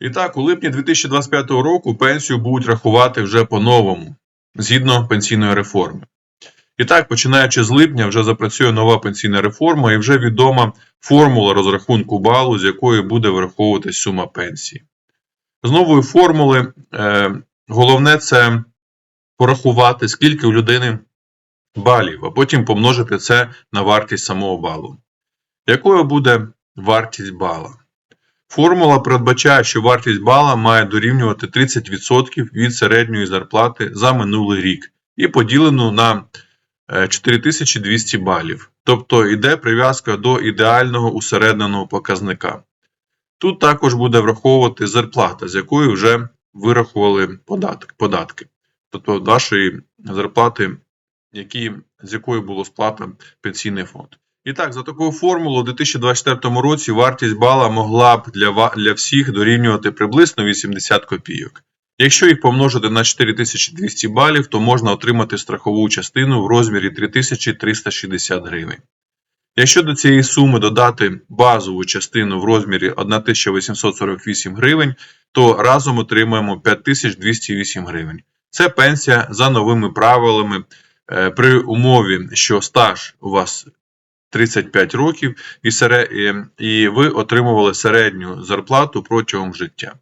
І так, у липні 2025 року пенсію будуть рахувати вже по-новому, згідно пенсійної реформи. І так, починаючи з липня, вже запрацює нова пенсійна реформа і вже відома формула розрахунку балу, з якої буде враховуватись сума пенсії. З нової формули е, головне це порахувати, скільки у людини балів, а потім помножити це на вартість самого балу. Якою буде вартість бала? Формула передбачає, що вартість бала має дорівнювати 30% від середньої зарплати за минулий рік і поділену на е, 4200 балів. Тобто йде прив'язка до ідеального усередненого показника. Тут також буде враховувати зарплата, з якої вже вирахували податки. Тобто вашої зарплати, які, з якої було сплата пенсійний фонд. І так, за такою формулою, у 2024 році вартість бала могла б для, для всіх дорівнювати приблизно 80 копійок. Якщо їх помножити на 4200 балів, то можна отримати страхову частину в розмірі 3360 гривень. Якщо до цієї суми додати базову частину в розмірі 1848 гривень, то разом отримаємо 5208 гривень. Це пенсія за новими правилами е, при умові, що стаж у вас 35 років і, і- ви отримували середню зарплату протягом життя.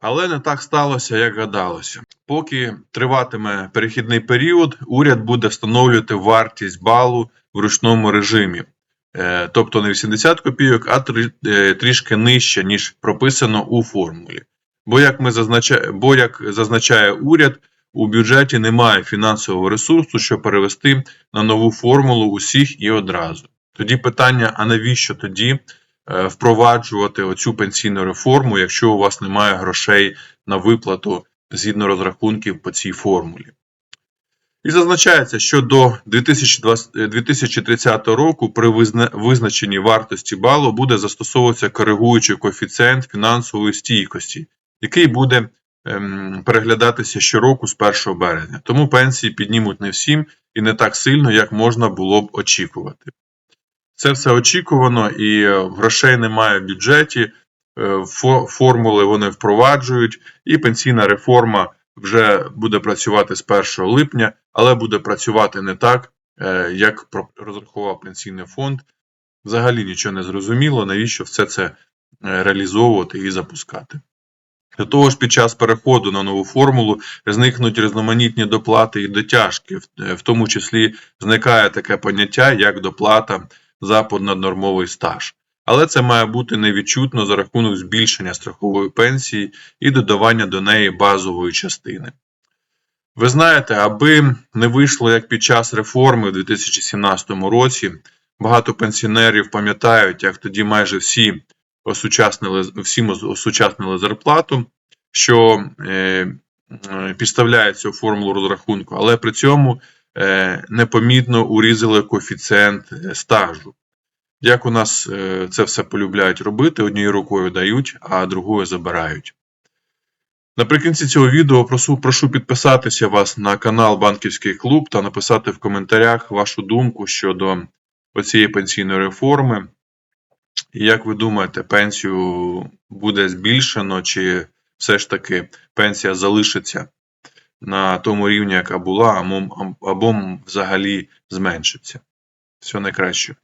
Але не так сталося, як гадалося. Поки триватиме перехідний період, уряд буде встановлювати вартість балу в ручному режимі. Е, Тобто не 80 копійок, а е, трішки нижче, ніж прописано у формулі. Бо як, ми зазначає, бо, як зазначає уряд, у бюджеті немає фінансового ресурсу, щоб перевести на нову формулу усіх і одразу. Тоді питання: а навіщо тоді е, впроваджувати оцю пенсійну реформу, якщо у вас немає грошей на виплату згідно розрахунків по цій формулі? І зазначається, що до 2020 е, 2030 року при визначенні вартості балу буде застосовуватися коригуючий коефіцієнт фінансової стійкості, який буде ем, переглядатися щороку з 1 березня. Тому пенсії піднімуть не всім і не так сильно, як можна було б очікувати. Це все очікувано і е, грошей немає в бюджеті, е, формули вони впроваджують, і пенсійна реформа вже буде працювати з 1 липня, але буде працювати не так, е, як розрахував пенсійний фонд. Взагалі нічого не зрозуміло, навіщо все це реалізовувати і запускати. До того ж, під час переходу на нову формулу зникнуть різноманітні доплати і дотяжки, в тому числі зникає таке поняття, як доплата за понаднормовий стаж. Але це має бути невідчутно за рахунок збільшення страхової пенсії і додавання до неї базової частини. Ви знаєте, аби не вийшло як під час реформи в 2017 році, багато пенсіонерів пам'ятають, як тоді майже всі осучаснили, всім осучаснили зарплату, що е, е, підставляється у формулу розрахунку, але при цьому непомітно урізали коефіцієнт е, стажу. Як у нас е, це все полюбляють робити, однією рукою дають, а другою забирають. Наприкінці цього відео прошу, прошу підписатися вас на канал Банківський клуб та написати в коментарях вашу думку щодо оцієї пенсійної реформи. І як ви думаєте, пенсію буде збільшено, чи все ж таки пенсія залишиться на тому рівні, яка була, або, взагалі зменшиться? Всього найкраще.